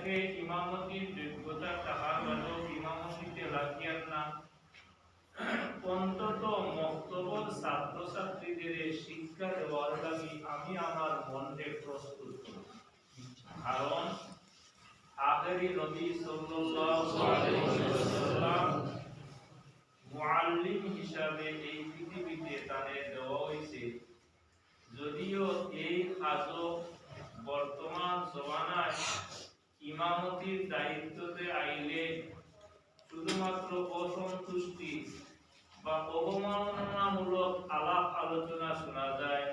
অনেকে ইমামতির যোগ্যতা টাকার বাজক ইমামতিতে লাগিয়ান না। অন্তত মক্তবর ছাত্রছাত্রীদের শিক্ষা দেওয়ার লাগি আমি আমার মনকে প্রস্তুত কারণ আখেরি নবী সাল্লাল্লাহু মুআল্লিম হিসাবে এই পৃথিবীতে তারে দেওয়া হয়েছে যদিও এই কাজও বর্তমান জমানায় ইমামতির দায়িত্বতে আইলে শুধুমাত্র অসন্তুষ্টি বা অবমাননামূলক আলাপ আলোচনা শোনা যায়।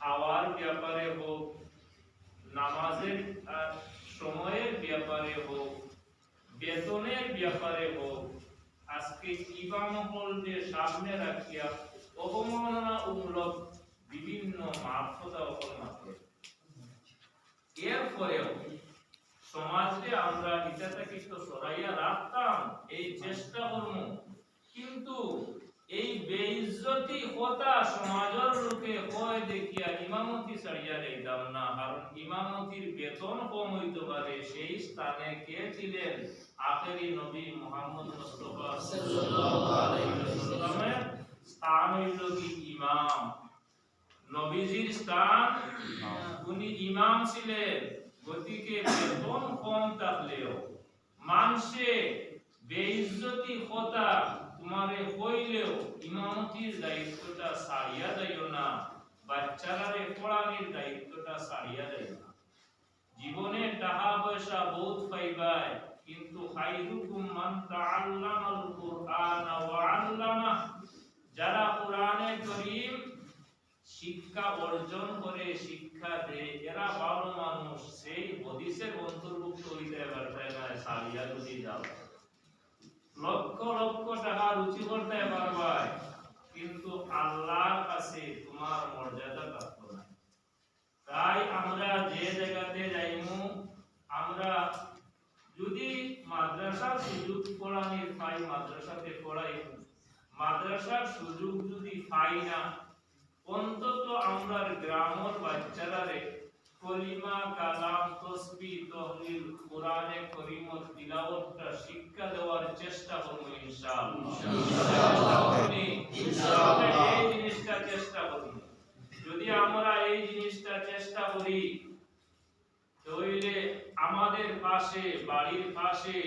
খাওয়ার ব্যাপারে হোক, নামাজের সময়ের ব্যাপারে হোক, বেতনের ব্যাপারে হোক, আজকে ইমামহলদের সামনে রাখিয়া অবমাননামূলক বিভিন্ন মার্ফতা অপমান করে এরপরেও সমাজে আমরা ইটাটাকে তো সরাইয়া রাখতাম, এই চেষ্টা করব কিন্তু এই বেইজ্জতি হতা সমাজের লোকে হয় দেখিয়া ইমামতি ছাড়িয়া যাইতাম না, কারণ ইমামতির বেতন কম হইতে পারে। সেই স্থানে কে ছিলেন? আখেরি নবী মুহাম্মদ মুস্তাফা সাল্লাল্লাহু আলাইহি ওয়াসাল্লামের স্থান হইল কি ইমাম। নবীজির স্থান, উনি ইমাম ছিলেন। গতিকে বেতন কম থাকলেও মানুষে বেইজ্জতি কথা তোমারে হইলেও ইমামতির দায়িত্বটা সারিয়া যাইও না বাচ্চারারে পড়ানির দায়িত্বটা সারিয়া যাইও না। জীবনে টাকা পয়সা বহুত পাইবাই, কিন্তু খাইরুকুম মান তাআল্লামাল কুরআন ওয়া আল্লামা। যারা কোরআনে করিম শিক্ষা অর্জন করে শিক্ষা দেয়, এরা ভালো মানুষ। হদিসের অন্তর্ভুক্ত হইতে পারবে না সালিয়া যদি যাও লক্ষ লক্ষ টাকা রুচি করতে পারবাই কিন্তু আল্লাহর কাছে তোমার মর্যাদা প্রাপ্ত না তাই আমরা যে জায়গাতে যাইমু, আমরা যদি মাদ্রাসার সুযোগ পড়ানির পাই মাদ্রাসাতে পড়াই মাদ্রাসার সুযোগ যদি পাই না, অন্তত আমরা গ্রামের বাচ্চারারে কলিমা কালাম তসবি তহলিল কোরআনে করিম ও তিলাওয়াতটা শিক্ষা দেওয়ার চেষ্টা করব ইনশাআল্লাহ। ইনশাআল্লাহ। এই জিনিসটা চেষ্টা করব যদি আমরা এই জিনিসটা চেষ্টা করি তাহলে আমাদের পাশে বাড়ির পাশে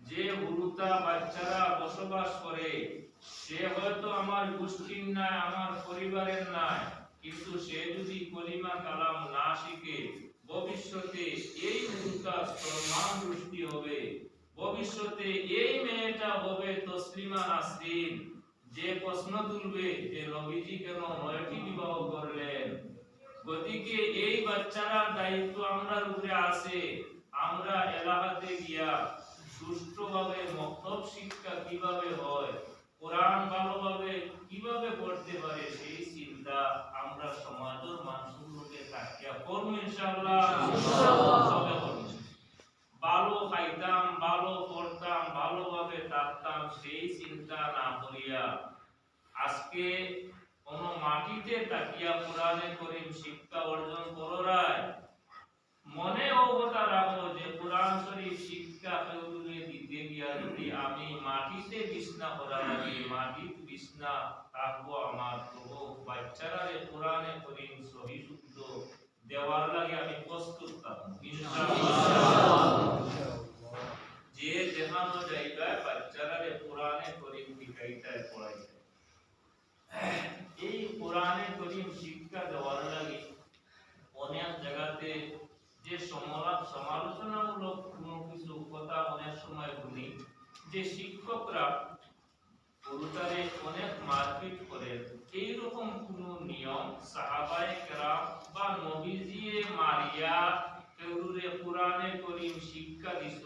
যে হুরুতা বাচ্চারা বসবাস করে সে হয়তো আমার গোষ্ঠীর নাই আমার পরিবারের নাই। কিন্তু সে যদি কলিমা কালাম না শিখে, ভবিষ্যতে এই হুরুতা সম্মান দৃষ্টি হবে। ভবিষ্যতে এই মেয়েটা হবে তসলিমা নাসরিন। যে প্রশ্ন তুলবে যে নবীজি কেন নয়টি বিবাহ করলেন? গতিকে এই বাচ্চারা দায়িত্ব আমরার উপরে আছে। আমরা এলাকাতে গিয়া সুষ্ঠুভাবে মক্তব শিক্ষা কীভাবে হয়? কোরআন ভালোভাবে কীভাবে পড়তে পারে সেই চিন্তা আমরা সমাজের করব ভালো খাইতাম, ভালো পড়তাম, ভালোভাবে থাকতাম, সেই চিন্তা না করিয়া আজকে কোন মাটিতে তাকিয়া কোরআনে করিম শিক্ষা অর্জন করায় মনে অবতা রাখো যে কোরআন শরীফ শিক্ষা কেউরে দিতে গিয়া যদি আমি মাটিতে বিছনা করা লাগে বিছনা রাখব আমার তো বাচ্চারা রে কোরআনে করিম সহি দেওয়ার লাগে আমি প্রস্তুত থাকব যে দেখানো যাইবা বাচ্চারা রে কোরআনে করিম শিখাইতায় পড়াইতে এই কোরআনে করিম শিক্ষা দেওয়ার লাগে অনেক জায়গাতে যে সমলা- সমালোচনামূলক কোনো কিছু কথা অনেক সময় শুনি যে শিক্ষকরা গুরুতারে অনেক মারপিট করে। এইরকম কোন নিয়ম সাহাবায়ে কেরাম বা নবীজিয়ে মারিয়া কেউরে কোরআনে করিম শিক্ষা দিছ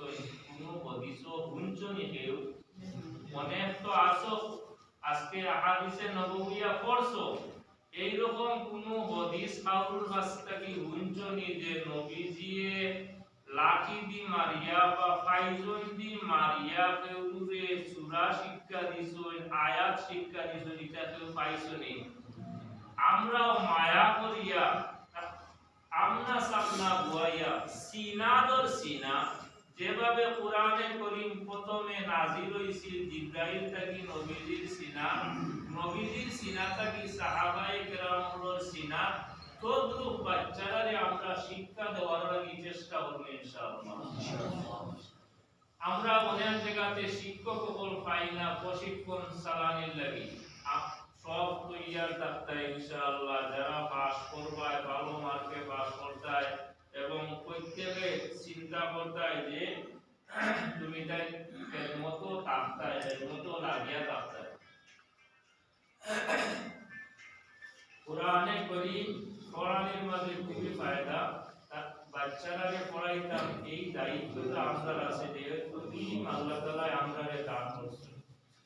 কোনো হদিস হুঞ্চনি কেউ অনেক তো আসো, আজকে আহাদিসে নববিয়া পড়ছো। এইরকম কোন হদিস কাউর বাস্তা কি হুঞ্চনি যে নবীজিয়ে লাঠি দি মারিয়া বা ফাইজন দি মারিয়া কেউরে সূরা শিক্ষা দিছই, আয়াত শিক্ষা দিছই, এটা কেউ পাইছনি। আমরাও মায়া করিয়া, আমনা সামনা বুয়াইয়া সিনাদর সিনা, যেভাবে কোরআনে করিম প্রথমে নাজিল হইছিল, জিব্রাইল থাকি নবীজির সিনা নবীজির সিনা থাকি সাহাবায়ে কেরামুর সিনা, তদ্রুপ বাচ্চারারে আমরা শিক্ষা দেওয়ার চেষ্টা করব ইনশাআল্লাহ আমরা অনেক জায়গাতে শিক্ষক সকল পাই না প্রশিক্ষণ চালানির লাগি সব তৈয়ার থাকতে ইনশাআল্লাহ যারা পাস করবায় ভালো মার্কে পাস করতায় এবং প্রত্যেকে চিন্তা করতায় যে তুমি তাই মতো থাকতায় মতো লাগিয়া থাকতায় কোরআনে করিম কোরআনের মাঝে খুবই ফায়দা বাচ্চারাকে পড়াইতাম, এই দায়িত্বটা আমরা আছে যে করিম আল্লাহ তাআলা আমরারে দান করছে।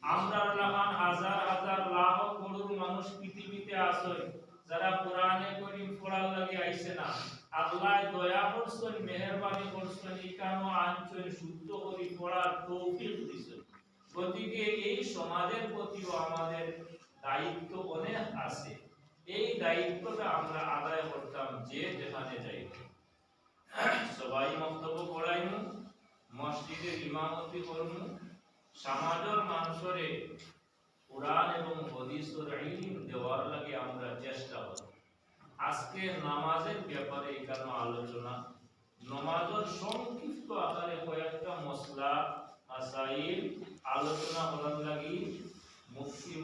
আমরা লাগান হাজার হাজার লাখ করোড় মানুষ পৃথিবীতে আছে, যারা কোরআনে করিম পড়ার লাগে আইছে না। আল্লাহ দয়া করছেন, মেহেরবানি করছেন ইকানো আঞ্চল শুদ্ধ করি পড়ার তৌফিক দিছেন গতিকে এই সমাজের প্রতিও আমাদের দায়িত্ব অনেক আছে। এই দায়িত্বটা আমরা আদায় করতাম যে যেখানে যাই সবাই বক্তব্য পড়াইমু মসজিদের ইমামতি করমু সমাজের মানুষরে কোরআন এবং হদিসের ইলম দেওয়ার লাগে আমরা চেষ্টা করব আজকে নামাজের ব্যাপারে এখানে আলোচনা নামাজের সংক্ষিপ্ত আকারে কয়েকটা মশলা মাসাইল আলোচনা